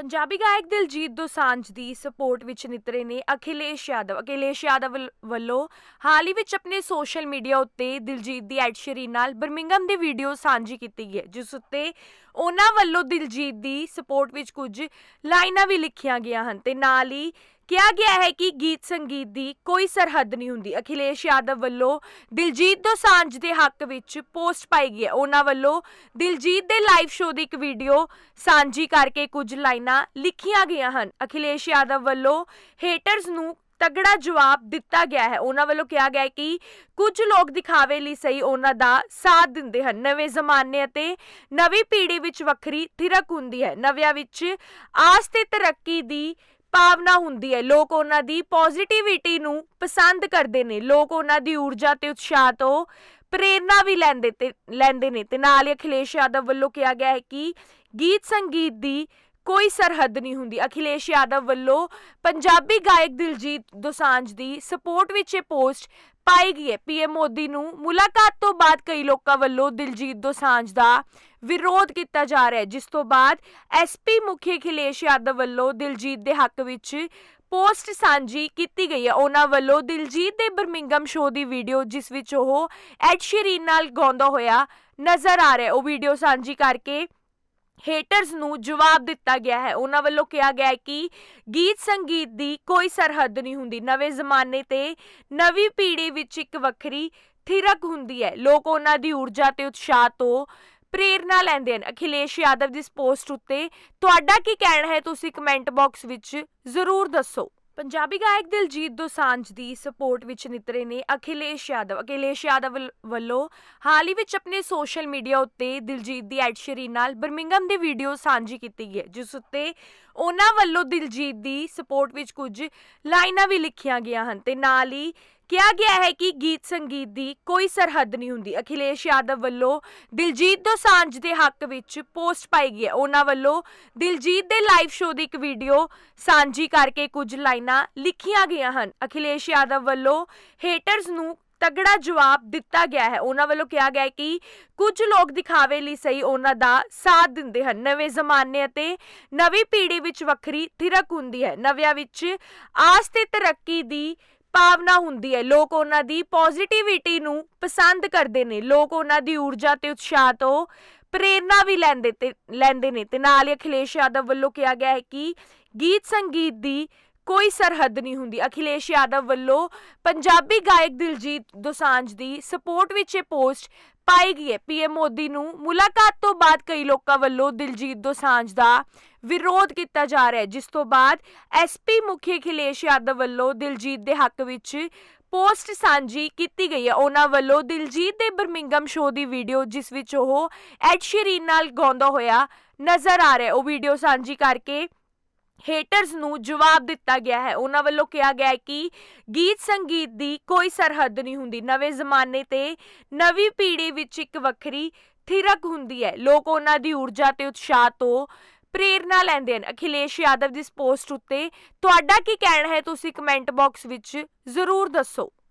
ਪੰਜਾਬੀ ਗਾਇਕ ਦਿਲਜੀਤ ਦੋਸਾਂਝ ਦੀ ਸਪੋਰਟ ਵਿੱਚ ਨਿਤਰੇ ਨੇ ਅਖਿਲੇਸ਼ ਯਾਦਵ ਅਖਿਲੇਸ਼ ਯਾਦਵ ਵੱਲੋਂ ਹਾਲ ਹੀ ਵਿੱਚ ਆਪਣੇ ਸੋਸ਼ਲ ਮੀਡੀਆ ਉੱਤੇ ਦਿਲਜੀਤ ਦੀ ਐਡ ਸ਼ੀਰੀਨ ਨਾਲ ਬਰਮਿੰਗਮ ਦੀ ਵੀਡੀਓ ਸਾਂਝੀ ਕੀਤੀ ਗਈ ਹੈ, ਜਿਸ ਉੱਤੇ ਉਹਨਾਂ ਵੱਲੋਂ ਦਿਲਜੀਤ ਦੀ ਸਪੋਰਟ ਵਿੱਚ ਕੁਝ ਲਾਈਨਾਂ ਵੀ ਲਿਖੀਆਂ ਗਈਆਂ ਹਨ ਤੇ ਨਾਲ ਹੀ ਕਿਹਾ ਗਿਆ ਹੈ ਕਿ ਗੀਤ ਸੰਗੀਤ ਦੀ ਕੋਈ ਸਰਹੱਦ ਨਹੀਂ ਹੁੰਦੀ। ਅਖਿਲੇਸ਼ ਯਾਦਵ ਵੱਲੋਂ ਦਿਲਜੀਤ ਦੋਸਾਂਝ ਦੇ ਹੱਕ ਵਿੱਚ ਪੋਸਟ ਪਾਈ ਗਈ ਹੈ। ਉਹਨਾਂ ਵੱਲੋਂ ਦਿਲਜੀਤ ਦੇ ਲਾਈਵ ਸ਼ੋਅ ਦੀ ਇੱਕ ਵੀਡੀਓ ਸਾਂਝੀ ਕਰਕੇ ਕੁਝ ਲਾਈਨਾਂ ਲਿਖੀਆਂ ਗਈਆਂ ਹਨ। ਅਖਿਲੇਸ਼ ਯਾਦਵ ਵੱਲੋਂ ਹੇਟਰਸ ਨੂੰ ਤਗੜਾ ਜਵਾਬ ਦਿੱਤਾ ਗਿਆ ਹੈ। ਉਹਨਾਂ ਵੱਲੋਂ ਕਿਹਾ ਗਿਆ ਹੈ ਕਿ ਕੁਝ ਲੋਕ ਦਿਖਾਵੇ ਲਈ ਸਹੀ ਉਹਨਾਂ ਦਾ ਸਾਥ ਦਿੰਦੇ ਹਨ। ਨਵੇਂ ਜ਼ਮਾਨੇ ਅਤੇ ਨਵੀਂ ਪੀੜ੍ਹੀ ਵਿੱਚ ਵੱਖਰੀ ਥਿਰਕ ਹੁੰਦੀ ਹੈ। ਨਵਿਆਂ ਵਿੱਚ ਆਸ ਤੇ ਤਰੱਕੀ ਦੀ ਭਾਵਨਾ ਹੁੰਦੀ ਹੈ। ਲੋਕ ਉਹਨਾਂ ਦੀ ਪੋਜ਼ਿਟਿਵਿਟੀ ਨੂੰ ਪਸੰਦ ਕਰਦੇ ਨੇ। ਲੋਕ ਉਹਨਾਂ ਦੀ ਊਰਜਾ ਤੇ ਉਤਸ਼ਾਹ ਤੋਂ ਪ੍ਰੇਰਨਾ ਵੀ ਲੈਂਦੇ ਤੇ, ਲੈਂਦੇ ਨੇ ਤੇ ਨਾਲ ਹੀ ਅਖਿਲੇਸ਼ ਯਾਦਵ ਵੱਲੋਂ ਕਿਹਾ ਗਿਆ ਹੈ ਕਿ ਗੀਤ ਸੰਗੀਤ ਦੀ ਕੋਈ ਸਰਹੱਦ ਨਹੀਂ ਹੁੰਦੀ। ਅਖਿਲੇਸ਼ ਯਾਦਵ ਵੱਲੋਂ ਪੰਜਾਬੀ ਗਾਇਕ ਦਿਲਜੀਤ ਦੋਸਾਂਝ ਦੀ ਸਪੋਰਟ ਵਿੱਚ ਇਹ ਪੋਸਟ ਪਾਈ ਗਈ ਹੈ। ਪੀਐਮ ਮੋਦੀ ਨੂੰ ਮੁਲਾਕਾਤ ਤੋਂ ਬਾਅਦ ਕਈ ਲੋਕਾਂ ਵੱਲੋਂ ਦਿਲਜੀਤ ਦੋਸਾਂਝ ਦਾ ਵਿਰੋਧ ਕੀਤਾ ਜਾ ਰਿਹਾ ਹੈ, ਜਿਸ ਤੋਂ ਬਾਅਦ ਐਸਪੀ ਮੁਖੀ ਅਖਿਲੇਸ਼ ਯਾਦਵ ਵੱਲੋਂ ਦਿਲਜੀਤ ਦੇ ਹੱਕ ਵਿੱਚ ਪੋਸਟ ਸਾਂਝੀ ਕੀਤੀ ਗਈ ਹੈ। ਉਹਨਾਂ ਵੱਲੋਂ ਦਿਲਜੀਤ ਦੇ ਬਰਮਿੰਗਮ ਸ਼ੋਅ ਦੀ ਵੀਡੀਓ, ਜਿਸ ਵਿੱਚ ਉਹ ਐਡ ਸ਼ੀਰੀਨ ਨਾਲ ਗਾਉਂਦਾ ਹੋਇਆ ਨਜ਼ਰ ਆ ਰਿਹਾ ਉਹ ਵੀਡੀਓ ਸਾਂਝੀ ਕਰਕੇ ਹੇਟਰਸ ਨੂੰ ਜਵਾਬ ਦਿੱਤਾ ਗਿਆ ਹੈ। ਉਹਨਾਂ ਵੱਲੋਂ ਕਿਹਾ ਗਿਆ ਹੈ ਕਿ ਗੀਤ ਸੰਗੀਤ ਦੀ ਕੋਈ ਸਰਹੱਦ ਨਹੀਂ ਹੁੰਦੀ। ਨਵੇਂ ਜ਼ਮਾਨੇ ਤੇ ਨਵੀਂ ਪੀੜ੍ਹੀ ਵਿੱਚ ਇੱਕ ਵੱਖਰੀ ਥਿਰਕ ਹੁੰਦੀ ਹੈ। ਲੋਕ ਉਹਨਾਂ ਦੀ ਊਰਜਾ ਤੇ ਉਤਸ਼ਾਹ ਤੋਂ ਪ੍ਰੇਰਨਾ ਲੈਂਦੇ ਹਨ। ਅਖਿਲੇਸ਼ ਯਾਦਵ ਦੀ ਇਸ ਪੋਸਟ ਉੱਤੇ ਤੁਹਾਡਾ ਕੀ ਕਹਿਣਾ ਹੈ? ਤੁਸੀਂ ਕਮੈਂਟ ਬਾਕਸ ਵਿੱਚ ਜ਼ਰੂਰ ਦੱਸੋ। ਪੰਜਾਬੀ ਗਾਇਕ ਦਿਲਜੀਤ ਦੋਸਾਂਝ ਦੀ ਸਪੋਰਟ ਵਿੱਚ ਨਿਤਰੇ ਨੇ ਅਖਿਲੇਸ਼ ਯਾਦਵ ਅਖਿਲੇਸ਼ ਯਾਦਵ ਵੱਲੋਂ ਹਾਲ ਹੀ ਵਿੱਚ ਆਪਣੇ ਸੋਸ਼ਲ ਮੀਡੀਆ ਉੱਤੇ ਦਿਲਜੀਤ ਦੀ ਐਡ ਸ਼ੀਰੀਨ ਨਾਲ ਬਰਮਿੰਗਮ ਦੀ ਵੀਡੀਓ ਸਾਂਝੀ ਕੀਤੀ ਗਈ ਹੈ, ਜਿਸ ਉੱਤੇ ਉਹਨਾਂ ਵੱਲੋਂ ਦਿਲਜੀਤ ਦੀ ਸਪੋਰਟ ਵਿੱਚ ਕੁਝ ਲਾਈਨਾਂ ਵੀ ਲਿਖੀਆਂ ਗਈਆਂ ਹਨ ਤੇ ਨਾਲ ਹੀ ਕਿਹਾ ਗਿਆ ਹੈ ਕਿ ਗੀਤ ਸੰਗੀਤ ਦੀ ਕੋਈ ਸਰਹੱਦ ਨਹੀਂ ਹੁੰਦੀ। ਅਖਿਲੇਸ਼ ਯਾਦਵ ਵੱਲੋਂ ਦਿਲਜੀਤ ਦੋਸਾਂਝ ਦੇ ਹੱਕ ਵਿੱਚ ਪੋਸਟ ਪਾਈ ਗਈ ਹੈ। ਉਹਨਾਂ ਵੱਲੋਂ ਦਿਲਜੀਤ ਦੇ ਲਾਈਵ ਸ਼ੋਅ ਦੀ ਇੱਕ ਵੀਡੀਓ ਸਾਂਝੀ ਕਰਕੇ ਕੁਝ ਲਾਈਨਾਂ ਲਿਖੀਆਂ ਗਈਆਂ ਹਨ। ਅਖਿਲੇਸ਼ ਯਾਦਵ ਵੱਲੋਂ ਹੇਟਰਸ ਨੂੰ ਤਗੜਾ ਜਵਾਬ ਦਿੱਤਾ ਗਿਆ ਹੈ। ਉਹਨਾਂ ਵੱਲੋਂ ਕਿਹਾ ਗਿਆ ਹੈ ਕਿ ਕੁਝ ਲੋਕ ਦਿਖਾਵੇ ਲਈ ਸਹੀ ਉਹਨਾਂ ਦਾ ਸਾਥ ਦਿੰਦੇ ਹਨ। ਨਵੇਂ ਜ਼ਮਾਨੇ ਅਤੇ ਨਵੀਂ ਪੀੜ੍ਹੀ ਵਿੱਚ ਵੱਖਰੀ ਥਿਰਕ ਹੁੰਦੀ ਹੈ। ਨਵਿਆਂ ਵਿੱਚ ਆਸ ਤੇ ਤਰੱਕੀ ਦੀ ਭਾਵਨਾ ਹੁੰਦੀ ਹੈ। ਲੋਕ ਉਹਨਾਂ ਦੀ ਪੋਜ਼ਿਟਿਵਿਟੀ ਨੂੰ ਪਸੰਦ ਕਰਦੇ ਨੇ। ਲੋਕ ਉਹਨਾਂ ਦੀ ਊਰਜਾ ਤੇ ਉਤਸ਼ਾਹ ਤੋਂ ਪ੍ਰੇਰਨਾ ਵੀ ਲੈਂਦੇ ਤੇ, ਲੈਂਦੇ ਨੇ ਤੇ ਨਾਲ ਹੀ ਅਖਿਲੇਸ਼ ਯਾਦਵ ਵੱਲੋਂ ਕਿਹਾ ਗਿਆ ਹੈ ਕਿ ਗੀਤ ਸੰਗੀਤ ਦੀ ਕੋਈ ਸਰਹੱਦ ਨਹੀਂ ਹੁੰਦੀ। ਅਖਿਲੇਸ਼ ਯਾਦਵ ਵੱਲੋਂ ਪੰਜਾਬੀ ਗਾਇਕ ਦਿਲਜੀਤ ਦੋਸਾਂਝ ਦੀ ਸਪੋਰਟ ਵਿੱਚ ਇਹ ਪੋਸਟ ਪਾਈ ਗਈ ਹੈ। ਪੀਐਮ ਮੋਦੀ ਨੂੰ ਮੁਲਾਕਾਤ ਤੋਂ ਬਾਅਦ ਕਈ ਲੋਕਾਂ ਵੱਲੋਂ ਦਿਲਜੀਤ ਦੋਸਾਂਝ ਦਾ ਵਿਰੋਧ ਕੀਤਾ ਜਾ ਰਿਹਾ ਹੈ, ਜਿਸ ਤੋਂ ਬਾਅਦ ਐਸਪੀ ਮੁਖੀ ਅਖਿਲੇਸ਼ ਯਾਦਵ ਵੱਲੋਂ ਦਿਲਜੀਤ ਦੇ ਹੱਕ ਵਿੱਚ ਪੋਸਟ ਸਾਂਝੀ ਕੀਤੀ ਗਈ ਹੈ। ਉਹਨਾਂ ਵੱਲੋਂ ਦਿਲਜੀਤ ਦੇ ਬਰਮਿੰਗਮ ਸ਼ੋਅ ਦੀ ਵੀਡੀਓ, ਜਿਸ ਵਿੱਚ ਉਹ ਐਡ ਸ਼ੀਰੀਨ ਨਾਲ ਗਾਉਂਦਾ ਹੋਇਆ ਨਜ਼ਰ ਆ ਰਿਹਾ ਉਹ ਵੀਡੀਓ ਸਾਂਝੀ ਕਰਕੇ ਹੇਟਰਸ ਨੂੰ ਜਵਾਬ ਦਿੱਤਾ ਗਿਆ ਹੈ। ਉਹਨਾਂ ਵੱਲੋਂ ਕਿਹਾ ਗਿਆ ਹੈ ਕਿ ਗੀਤ ਸੰਗੀਤ ਦੀ ਕੋਈ ਸਰਹੱਦ ਨਹੀਂ ਹੁੰਦੀ। ਨਵੇਂ ਜ਼ਮਾਨੇ ਤੇ ਨਵੀਂ ਪੀੜ੍ਹੀ ਵਿੱਚ ਇੱਕ ਵੱਖਰੀ ਥਿਰਕ ਹੁੰਦੀ ਹੈ। ਲੋਕ ਉਹਨਾਂ ਦੀ ਊਰਜਾ ਤੇ ਉਤਸ਼ਾਹ ਤੋਂ ਪ੍ਰੇਰਨਾ ਲੈਂਦੇ ਹਨ। ਅਖਿਲੇਸ਼ ਯਾਦਵ ਦੀ ਇਸ ਪੋਸਟ ਉੱਤੇ ਤੁਹਾਡਾ ਕੀ ਕਹਿਣਾ ਹੈ? ਤੁਸੀਂ ਕਮੈਂਟ ਬਾਕਸ ਵਿੱਚ ਜ਼ਰੂਰ ਦੱਸੋ।